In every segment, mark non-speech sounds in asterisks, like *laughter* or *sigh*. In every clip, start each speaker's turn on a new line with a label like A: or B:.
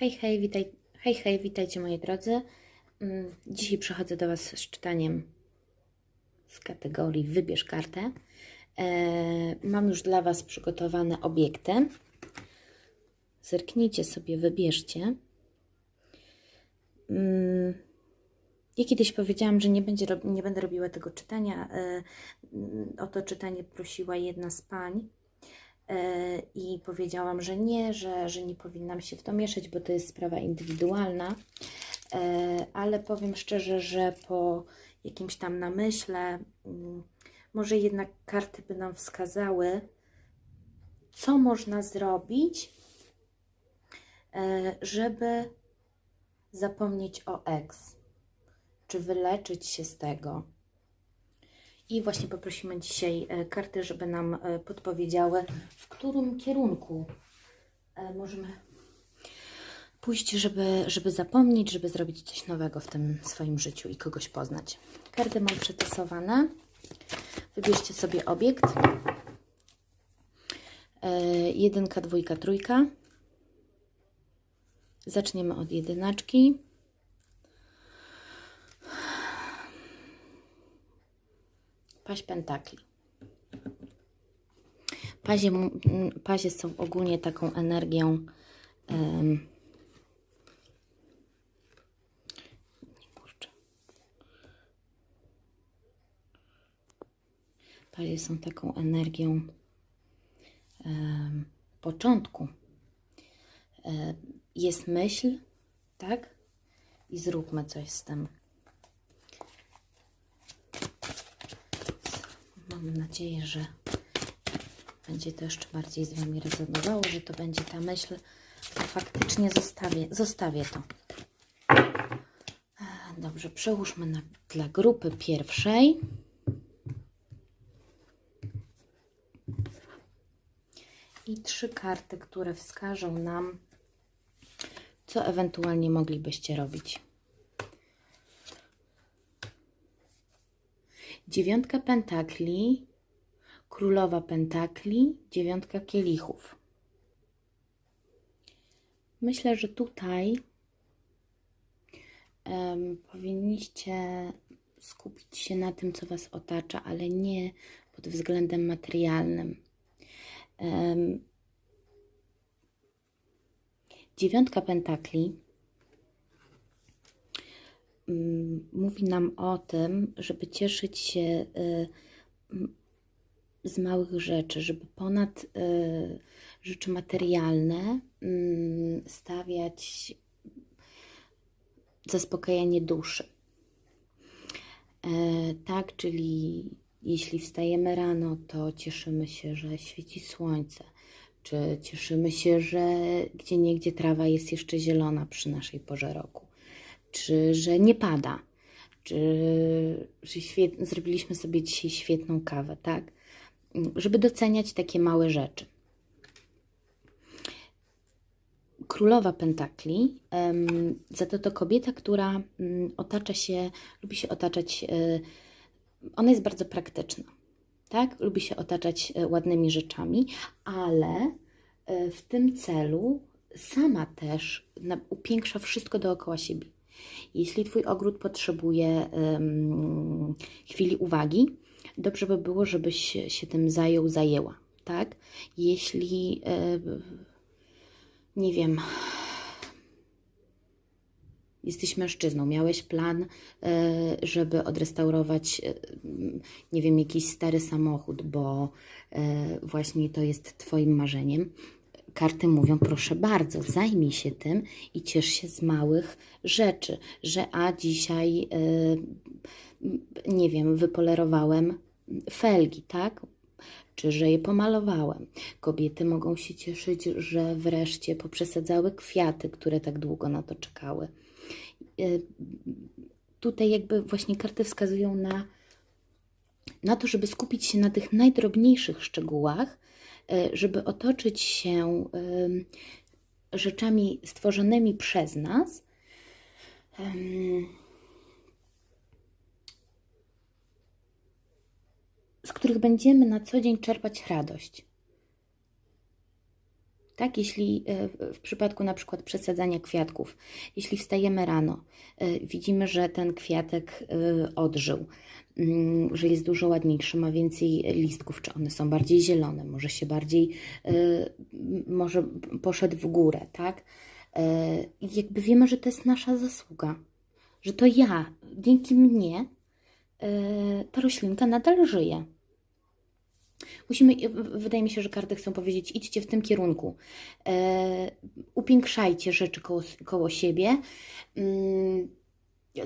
A: Hej, hej, witaj, hej, hej, witajcie moi drodzy. Mm, Dzisiaj przychodzę do Was z czytaniem z kategorii Wybierz kartę. E, Mam już dla Was przygotowane obiekty. Zerknijcie sobie, wybierzcie. Mm, Ja kiedyś powiedziałam, że nie, będzie, nie będę robiła tego czytania. E, mm, O to czytanie prosiła jedna z pań. E, i powiedziałam, że nie, że, że nie powinnam się w to mieszać, bo to jest sprawa indywidualna. E, Ale powiem szczerze, że po jakimś tam namyśle, mm, może jednak karty by nam wskazały, co można zrobić, e, żeby zapomnieć o ex, czy wyleczyć się z tego. I właśnie poprosimy dzisiaj e, karty, żeby nam e, podpowiedziały, w którym kierunku e, możemy pójść, żeby, żeby zapomnieć, żeby zrobić coś nowego w tym swoim życiu i kogoś poznać. Karty mam przetasowane. Wybierzcie sobie obiekt. Jedynka, dwójka, trójka. Zaczniemy od jedyneczki. Paź pentakli. Pazie, pazie są ogólnie taką energią. kurczę. Pazie są taką energią początku. E, jest myśl, tak? I zróbmy coś z tym. Mam nadzieję, że będzie to jeszcze bardziej z Wami rezonowało, że to będzie ta myśl, że faktycznie zostawię, zostawię to. Dobrze, przełóżmy na, dla grupy pierwszej. I trzy karty, które wskażą nam, co ewentualnie moglibyście robić. Dziewiątka pentakli, królowa pentakli, dziewiątka kielichów. Myślę, że tutaj em, powinniście skupić się na tym, co Was otacza, ale nie pod względem materialnym. Em, dziewiątka pentakli mówi nam o tym, żeby cieszyć się y, m, z małych rzeczy, żeby ponad y, rzeczy materialne mm, stawiać zaspokajanie duszy. E, tak, czyli jeśli wstajemy rano, to cieszymy się, że świeci słońce, czy cieszymy się, że gdzie niegdzie trawa jest jeszcze zielona przy naszej porze roku, czy że nie pada, czy że zrobiliśmy sobie dzisiaj świetną kawę, tak? Żeby doceniać takie małe rzeczy. Królowa Pentakli, za to to kobieta, która mm, otacza się, lubi się otaczać, e, ona jest bardzo praktyczna, tak? Lubi się otaczać e, ładnymi rzeczami, ale e, w tym celu sama też upiększa wszystko dookoła siebie. Jeśli Twój ogród potrzebuje em, chwili uwagi, dobrze by było, żebyś się tym zajął, zajęła, tak? Jeśli, e, nie wiem, jesteś mężczyzną, miałeś plan, e, żeby odrestaurować, e, nie wiem, jakiś stary samochód, bo właśnie to jest Twoim marzeniem. Karty mówią, proszę bardzo, zajmij się tym i ciesz się z małych rzeczy, że a dzisiaj, e, nie wiem, wypolerowałem felgi, tak? Czy że je pomalowałem. Kobiety mogą się cieszyć, że wreszcie poprzesadzały kwiaty, które tak długo na to czekały. Y, Tutaj jakby właśnie karty wskazują na, na to, żeby skupić się na tych najdrobniejszych szczegółach, żeby otoczyć się rzeczami stworzonymi przez nas. Z których będziemy na co dzień czerpać radość. Tak, jeśli e, w- przypadku na przykład przesadzania kwiatków, jeśli wstajemy rano, e, widzimy, że ten kwiatek e, odżył, mm, że jest dużo ładniejszy, ma więcej listków, czy one są bardziej zielone, może się bardziej, może poszedł w górę, tak? Jakby wiemy, że to jest nasza zasługa, że to ja, dzięki mnie, ta roślinka nadal żyje. Musimy, wydaje mi się, że karty chcą powiedzieć, idźcie w tym kierunku. E, upiększajcie rzeczy koło, koło siebie. Mm,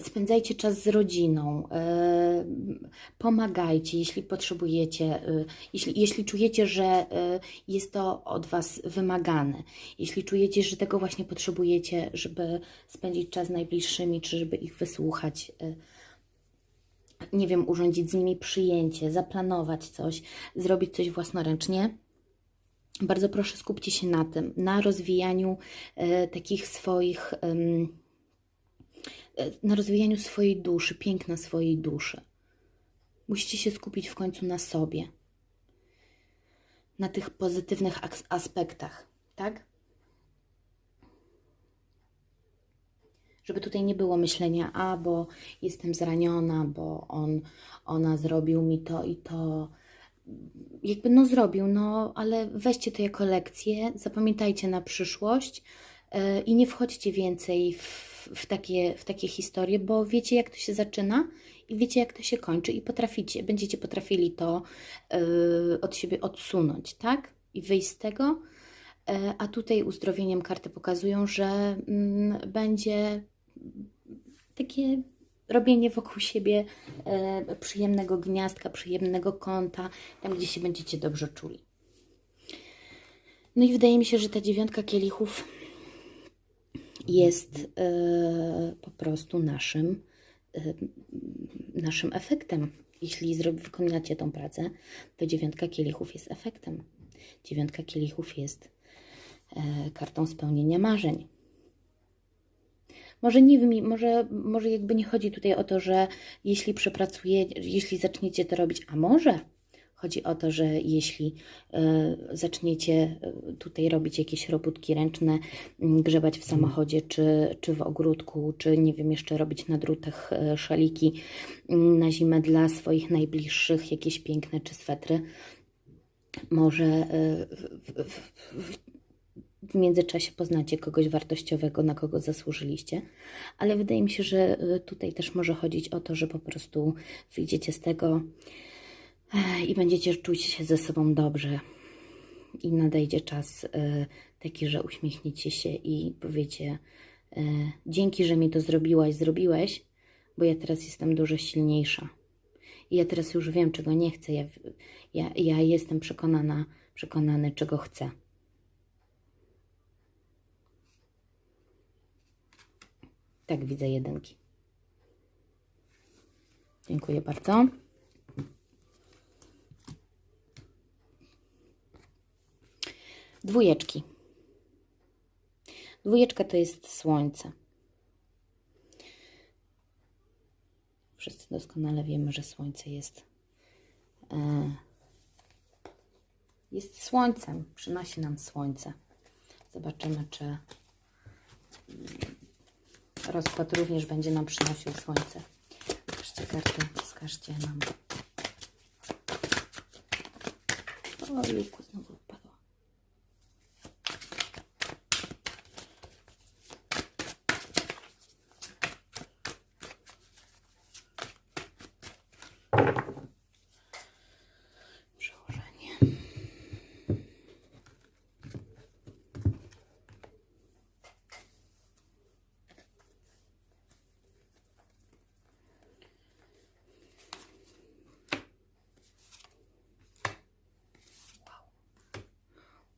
A: spędzajcie czas z rodziną. E, pomagajcie, jeśli potrzebujecie, e, jeśli, jeśli czujecie, że e, jest to od Was wymagane. Jeśli czujecie, że tego właśnie potrzebujecie, żeby spędzić czas z najbliższymi, czy żeby ich wysłuchać. E, nie wiem, urządzić z nimi przyjęcie, zaplanować coś, zrobić coś własnoręcznie. Bardzo proszę, skupcie się na tym, na rozwijaniu e, takich swoich, e, na rozwijaniu swojej duszy, piękna swojej duszy. Musicie się skupić w końcu na sobie, na tych pozytywnych aspektach, tak? Żeby tutaj nie było myślenia, a bo jestem zraniona, bo on, ona zrobił mi to i to. Jakby no zrobił, no ale weźcie to jako lekcję, zapamiętajcie na przyszłość yy, i nie wchodźcie więcej w, w, takie, w takie historie, bo wiecie jak to się zaczyna i wiecie jak to się kończy i potraficie, będziecie potrafili to yy, od siebie odsunąć, tak? I wyjść z tego. E, A tutaj uzdrowieniem karty pokazują, że mm, będzie takie robienie wokół siebie e, przyjemnego gniazdka, przyjemnego kąta, tam gdzie się będziecie dobrze czuli. No i wydaje mi się, że ta dziewiątka kielichów jest e, po prostu naszym, e, naszym efektem. Jeśli wykonacie tą pracę, to dziewiątka kielichów jest efektem. Dziewiątka kielichów jest e, kartą spełnienia marzeń. Może nie wiem, może, może jakby nie chodzi tutaj o to, że jeśli przepracujecie, jeśli zaczniecie to robić, a może chodzi o to, że jeśli e, zaczniecie e, tutaj robić jakieś robótki ręczne, m, grzebać w samochodzie, czy, czy w ogródku, czy nie wiem, jeszcze robić na drutach e, szaliki m, na zimę dla swoich najbliższych, jakieś piękne czy swetry, może w, w, w, w międzyczasie poznacie kogoś wartościowego, na kogo zasłużyliście, ale wydaje mi się, że y, tutaj też może chodzić o to, że po prostu wyjdziecie z tego eh, i będziecie czuć się ze sobą dobrze. I nadejdzie czas y, taki, że uśmiechniecie się i powiecie: Dzięki, że mi to zrobiłaś, zrobiłeś, bo ja teraz jestem dużo silniejsza. I ja teraz już wiem, czego nie chcę. Ja, ja, ja jestem przekonana, przekonany, czego chcę. Tak widzę jedynki. Dziękuję bardzo. Dwójeczki. Dwójeczka to jest słońce. Wszyscy doskonale wiemy, że słońce jest e, jest słońcem, przynosi nam słońce. Zobaczymy, czy rozkład również będzie nam przynosił słońce. Wskażcie karty, wskażcie nam. Ojejku, znowu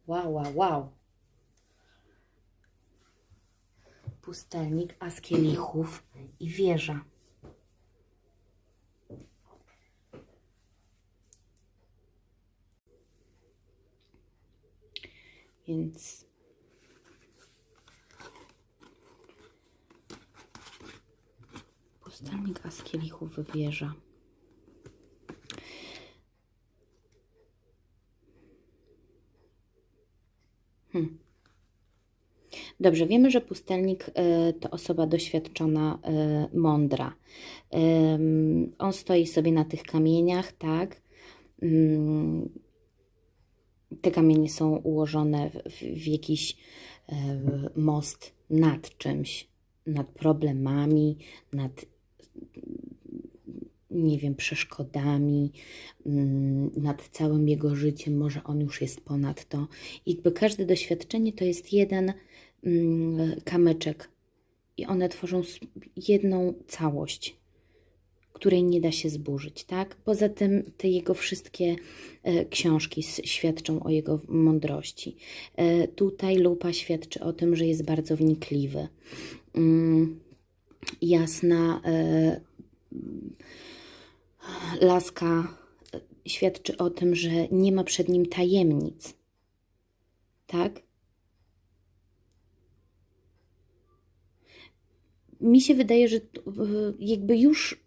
A: Wow, wow, wow. Pustelnik, as kielichów i wieża. Więc pustelnik, as kielichów, wieża. Dobrze, wiemy, że pustelnik e, to osoba doświadczona, e, mądra. On stoi sobie na tych kamieniach, tak. Te kamienie są ułożone w, w, jakiś e, most nad czymś, nad problemami, nad nie wiem, przeszkodami, nad całym jego życiem, może on już jest ponad to. I jakby każde doświadczenie to jest jeden kamyczek i one tworzą jedną całość, której nie da się zburzyć, tak? Poza tym te jego wszystkie e, książki świadczą o jego mądrości. E, Tutaj lupa świadczy o tym, że jest bardzo wnikliwy. Mm, Jasna e, laska świadczy o tym, że nie ma przed nim tajemnic. Tak? Mi się wydaje, że jakby już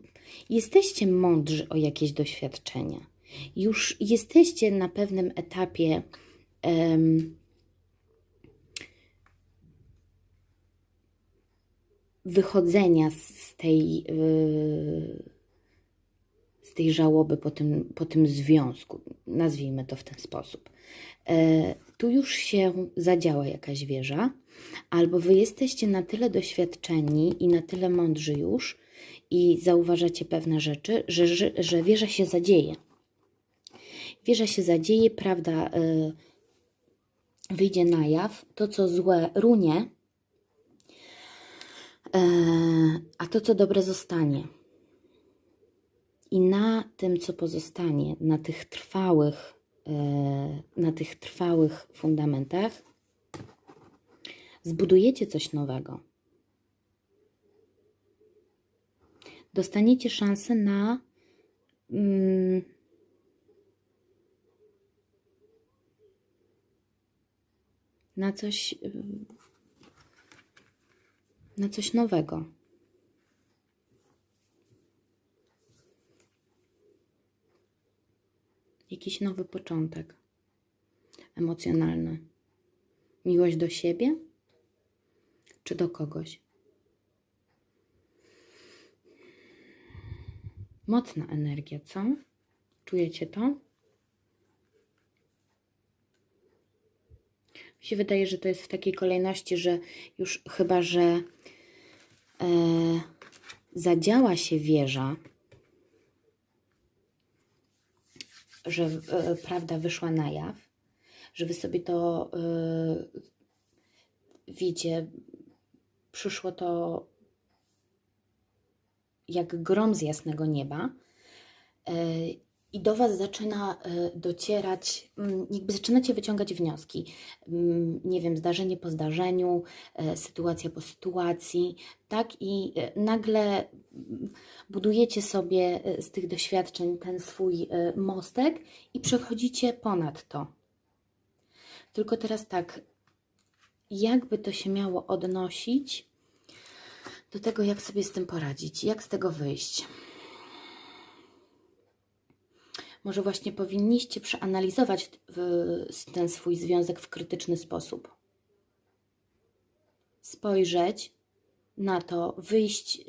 A: jesteście mądrzy o jakieś doświadczenia. Już jesteście na pewnym etapie em, wychodzenia z tej. z tej żałoby po tym, po tym związku, nazwijmy to w ten sposób. E, tu już się zadziała jakaś wieża, albo wy jesteście na tyle doświadczeni i na tyle mądrzy już i zauważacie pewne rzeczy, że, że, że wieża się zadzieje. Wieża się zadzieje, prawda e, wyjdzie na jaw, to co złe runie, e, a to co dobre zostanie. I na tym, co pozostanie, na tych trwałych, e, na tych trwałych fundamentach, zbudujecie coś nowego. Dostaniecie szansę na mm, na coś na coś nowego. Jakiś nowy początek emocjonalny. Miłość do siebie czy do kogoś? Mocna energia, co? Czujecie to? Mi się wydaje, że to jest w takiej kolejności, że już chyba, że e, zadziała się wieża, że e, prawda wyszła na jaw, że wy sobie to wiecie, przyszło to jak grom z jasnego nieba. E, i do was zaczyna e, docierać, mm, jakby zaczynacie wyciągać wnioski. Mm, Nie wiem, zdarzenie po zdarzeniu, e, sytuacja po sytuacji, tak? I e, nagle mm, budujecie sobie z tych doświadczeń ten swój mostek i przechodzicie ponad to. Tylko teraz tak, jakby to się miało odnosić do tego, jak sobie z tym poradzić, jak z tego wyjść. Może właśnie powinniście przeanalizować ten swój związek w krytyczny sposób. Spojrzeć na to, wyjść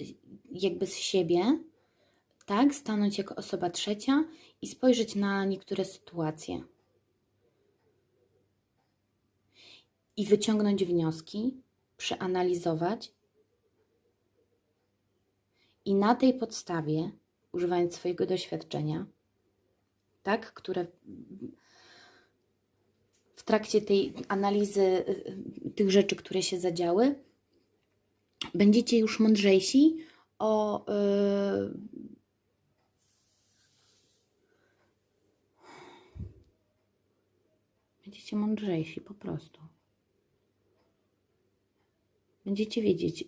A: jakby z siebie, tak, stanąć jako osoba trzecia i spojrzeć na niektóre sytuacje. I wyciągnąć wnioski, przeanalizować i na tej podstawie, używając swojego doświadczenia, tak, które w trakcie tej analizy y, y, tych rzeczy, które się zadziały, będziecie już mądrzejsi o. y, Będziecie mądrzejsi po prostu. Będziecie wiedzieć,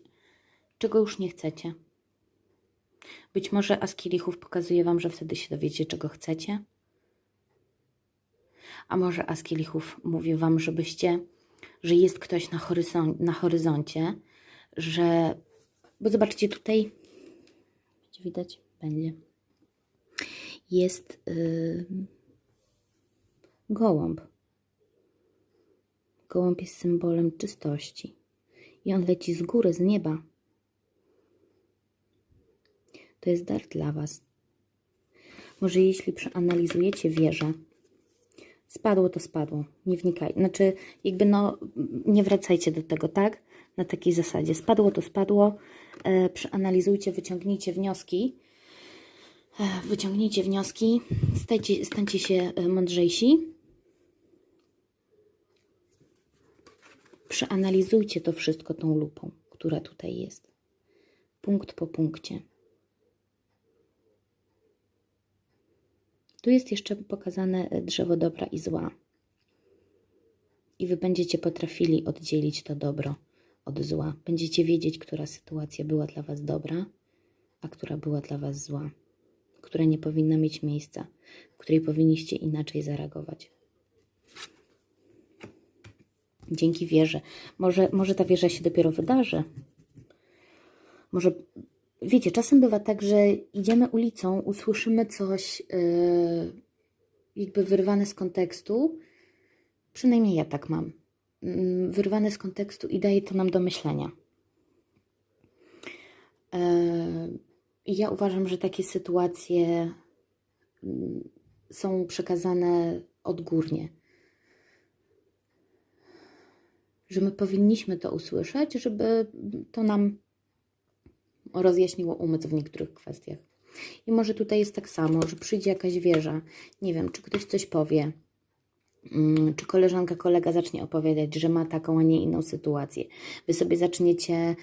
A: czego już nie chcecie. Być może As Kielichów pokazuje Wam, że wtedy się dowiecie, czego chcecie. A może As Kielichów mówi Wam, żebyście, że jest ktoś na, horyzon, na horyzoncie, że. Bo zobaczcie tutaj. Będzie widać? Będzie. Jest yy, gołąb. Gołąb jest symbolem czystości. I on leci z góry, z nieba. To jest dar dla Was. Może jeśli przeanalizujecie wieżę, spadło to spadło, nie wnikaj. Znaczy, jakby no, nie wracajcie do tego, tak? Na takiej zasadzie. Spadło to spadło, e, przeanalizujcie, wyciągnijcie wnioski. E, wyciągnijcie wnioski, stajcie, stańcie się e, mądrzejsi. Przeanalizujcie to wszystko tą lupą, która tutaj jest. Punkt po punkcie. Tu jest jeszcze pokazane e, drzewo dobra i zła. I wy będziecie potrafili oddzielić to dobro od zła. Będziecie wiedzieć, która sytuacja była dla was dobra, a która była dla was zła, która nie powinna mieć miejsca, w której powinniście inaczej zareagować. Dzięki wierze. Może, może ta wieża się dopiero wydarzy. Może Wiecie, czasem bywa tak, że idziemy ulicą, usłyszymy coś yy, jakby wyrwane z kontekstu. Przynajmniej ja tak mam. Yy, wyrwane z kontekstu i daje to nam do myślenia. Yy, ja uważam, że takie sytuacje yy, są przekazane odgórnie. Że my powinniśmy to usłyszeć, żeby to nam rozjaśniło umysł w niektórych kwestiach. I może tutaj jest tak samo, że przyjdzie jakaś wieża, nie wiem, czy ktoś coś powie, mm, czy koleżanka, kolega zacznie opowiadać, że ma taką, a nie inną sytuację. Wy sobie zaczniecie e,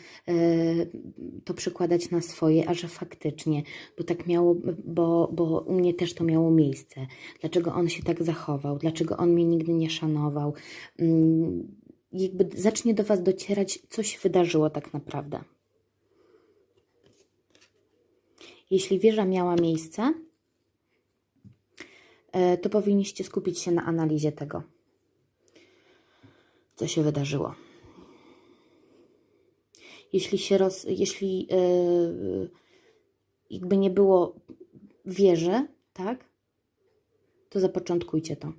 A: to przekładać na swoje, a że faktycznie, bo tak miało, bo, bo u mnie też to miało miejsce. Dlaczego on się tak zachował? Dlaczego on mnie nigdy nie szanował? Mm, jakby zacznie do Was docierać, co się wydarzyło tak naprawdę. Jeśli wieża miała miejsce, e, to powinniście skupić się na analizie tego, co się wydarzyło. Jeśli się roz, jeśli yy, jakby nie było wieży, tak, to zapoczątkujcie to.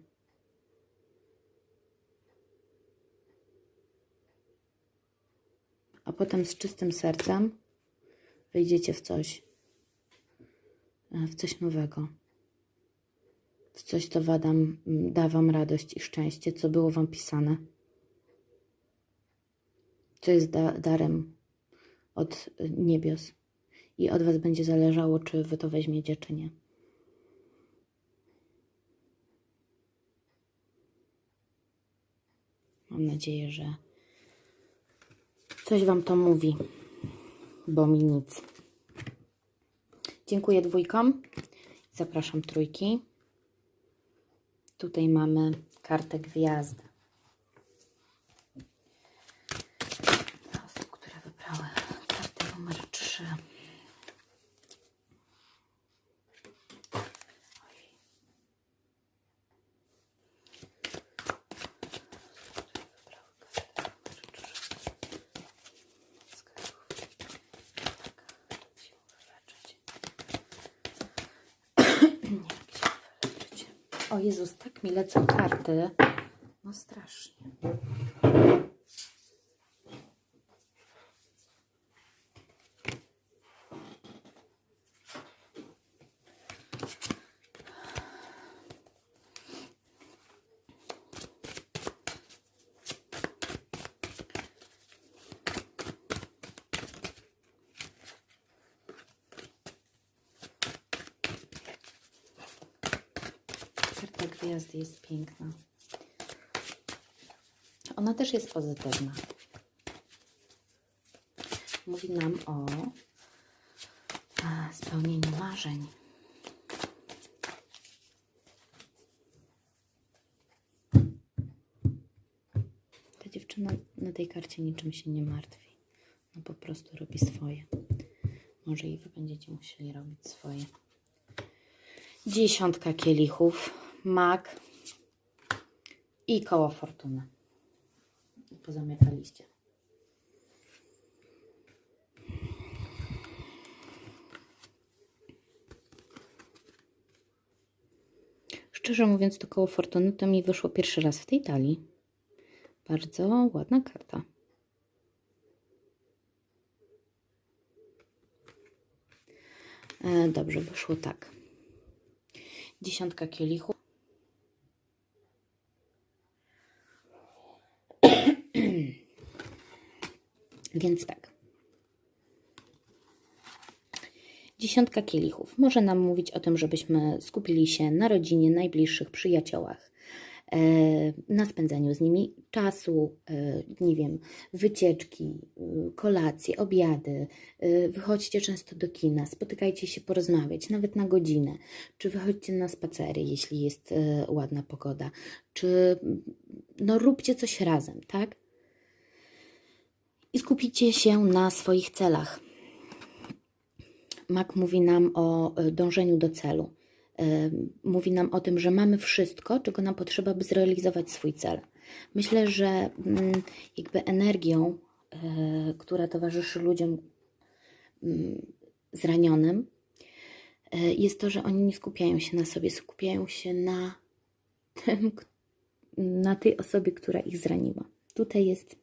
A: A potem z czystym sercem wejdziecie w coś w coś nowego, w coś, co wadam, da Wam radość i szczęście, co było Wam pisane, co jest da darem od niebios i od Was będzie zależało, czy Wy to weźmiecie, czy nie. Mam nadzieję, że coś Wam to mówi, bo mi nic. Dziękuję dwójkom. Zapraszam trójki. Tutaj mamy kartę gwiazdy. Dla osób, które wybrały kartę numer 3. O Jezus, tak mi lecą karty. No strasznie. Karta gwiazdy jest piękna. Ona też jest pozytywna. Mówi nam o spełnieniu marzeń. Ta dziewczyna na tej karcie niczym się nie martwi. No po prostu robi swoje. Może i wy będziecie musieli robić swoje. Dziesiątka kielichów, mak i koło fortuny. Pozamykaliście. Szczerze mówiąc, to koło fortuny to mi wyszło pierwszy raz w tej talii. Bardzo ładna karta. E, dobrze, wyszło tak. Dziesiątka kielichów. Więc tak. Dziesiątka kielichów może nam mówić o tym, żebyśmy skupili się na rodzinie, najbliższych przyjaciołach, e, na spędzaniu z nimi czasu, e, nie wiem, wycieczki, y, kolacje, obiady. Wychodźcie często do kina, spotykajcie się porozmawiać, nawet na godzinę, czy wychodźcie na spacery, jeśli jest e, ładna pogoda, czy no róbcie coś razem, tak? I skupicie się na swoich celach. Mak mówi nam o e, dążeniu do celu. E, Mówi nam o tym, że mamy wszystko, czego nam potrzeba, by zrealizować swój cel. Myślę, że mm, jakby energią, e, która towarzyszy ludziom mm, zranionym, jest to, że oni nie skupiają się na sobie, skupiają się na *laughs* tym, na tej osobie, która ich zraniła. Tutaj jest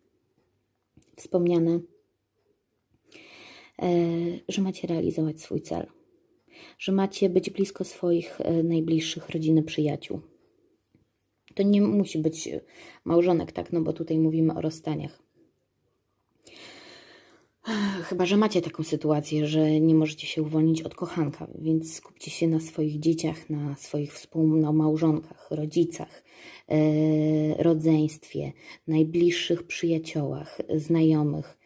A: wspomniane, e, że macie realizować swój cel, że macie być blisko swoich e, najbliższych, rodziny, przyjaciół. To nie musi być małżonek, tak? No bo tutaj mówimy o rozstaniach. Chyba, że macie taką sytuację, że nie możecie się uwolnić od kochanka, więc skupcie się na swoich dzieciach, na swoich współmałżonkach, rodzicach, e, rodzeństwie, najbliższych przyjaciołach, znajomych.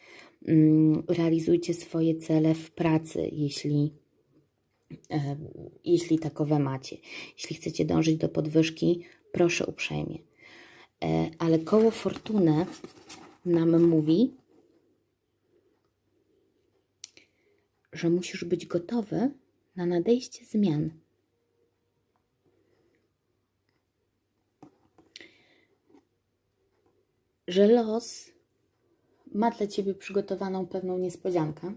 A: Mm, Realizujcie swoje cele w pracy, jeśli, e, jeśli takowe macie. Jeśli chcecie dążyć do podwyżki, proszę uprzejmie. E, Ale koło fortuny nam mówi, że musisz być gotowy na nadejście zmian. Że los ma dla ciebie przygotowaną pewną niespodziankę.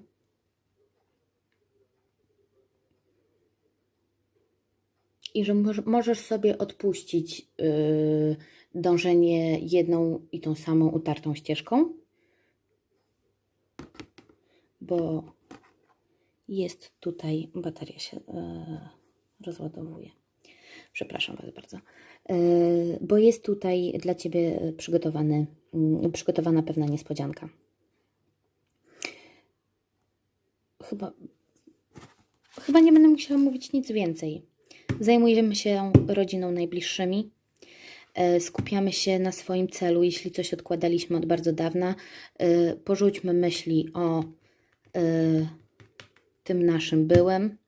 A: I że moż- możesz sobie odpuścić yy, dążenie jedną i tą samą utartą ścieżką, bo jest tutaj, bateria się e, rozładowuje. Przepraszam Was bardzo. E, bo jest tutaj dla Ciebie przygotowany, mm, przygotowana pewna niespodzianka. Chyba, chyba nie będę musiała mówić nic więcej. Zajmujemy się rodziną najbliższymi. E, Skupiamy się na swoim celu, jeśli coś odkładaliśmy od bardzo dawna. Porzućmy myśli o tym naszym byłem.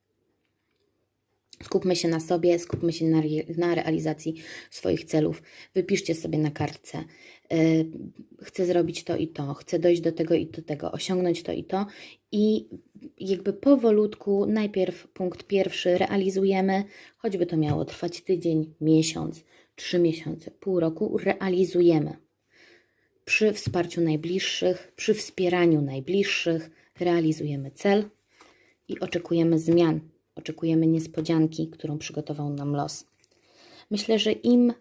A: Skupmy się na sobie, skupmy się na, na realizacji swoich celów. Wypiszcie sobie na kartce. y, Chcę zrobić to i to, chcę dojść do tego i do tego, osiągnąć to i to. I jakby powolutku, najpierw punkt pierwszy realizujemy, choćby to miało trwać tydzień, miesiąc, trzy miesiące, pół roku, realizujemy przy wsparciu najbliższych, przy wspieraniu najbliższych realizujemy cel i oczekujemy zmian, oczekujemy niespodzianki, którą przygotował nam los. Myślę, że im y,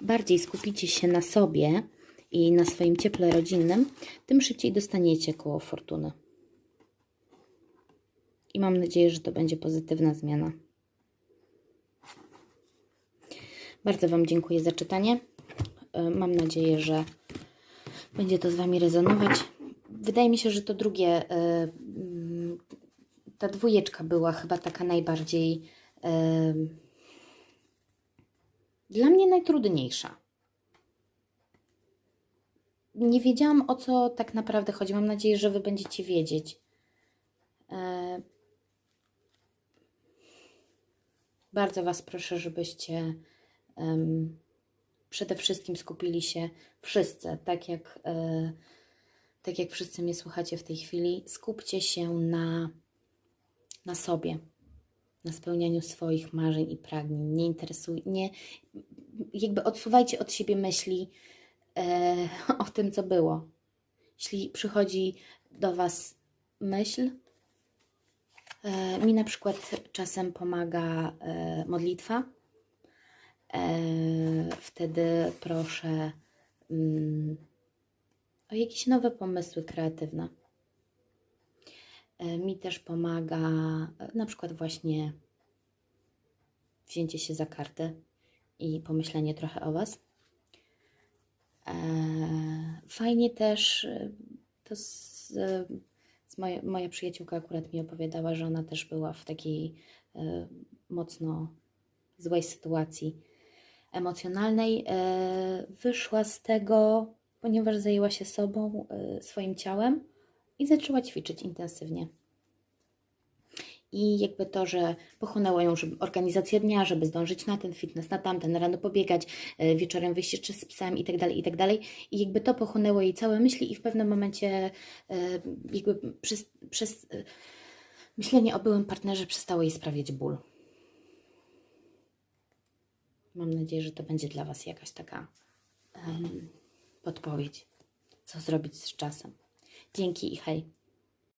A: bardziej skupicie się na sobie i na swoim cieple rodzinnym, tym szybciej dostaniecie koło fortuny. I mam nadzieję, że to będzie pozytywna zmiana. Bardzo Wam dziękuję za czytanie. Y, Mam nadzieję, że będzie to z Wami rezonować. Wydaje mi się, że to drugie, y, ta dwójeczka była chyba taka najbardziej dla mnie najtrudniejsza. Nie wiedziałam o co tak naprawdę chodzi. Mam nadzieję, że Wy będziecie wiedzieć. E, Bardzo Was proszę, żebyście przede wszystkim skupili się wszyscy, tak jak, e, tak jak wszyscy mnie słuchacie w tej chwili, skupcie się na, na sobie, na spełnianiu swoich marzeń i pragnień. Nie interesuj, nie, jakby odsuwajcie od siebie myśli e, *laughs* o tym, co było. Jeśli przychodzi do Was myśl, e, mi na przykład czasem pomaga e, modlitwa. E, wtedy proszę mm, o jakieś nowe pomysły kreatywne. E, mi też pomaga e, na przykład właśnie wzięcie się za kartę i pomyślenie trochę o Was. E, Fajnie też to z, z moje, moja przyjaciółka akurat mi opowiadała, że ona też była w takiej mocno złej sytuacji emocjonalnej. Wyszła z tego, ponieważ zajęła się sobą, swoim ciałem i zaczęła ćwiczyć intensywnie. I jakby to, że pochłonęło ją żeby organizacja dnia, żeby zdążyć na ten fitness, na tamten, rano pobiegać, e, wieczorem wyjść jeszcze z psem i tak dalej, i tak. I jakby to pochłonęło jej całe myśli i w pewnym momencie e, jakby przez, przez e, myślenie o byłym partnerze przestało jej sprawiać ból. Mam nadzieję, że to będzie dla Was jakaś taka em, podpowiedź, co zrobić z czasem. Dzięki i hej.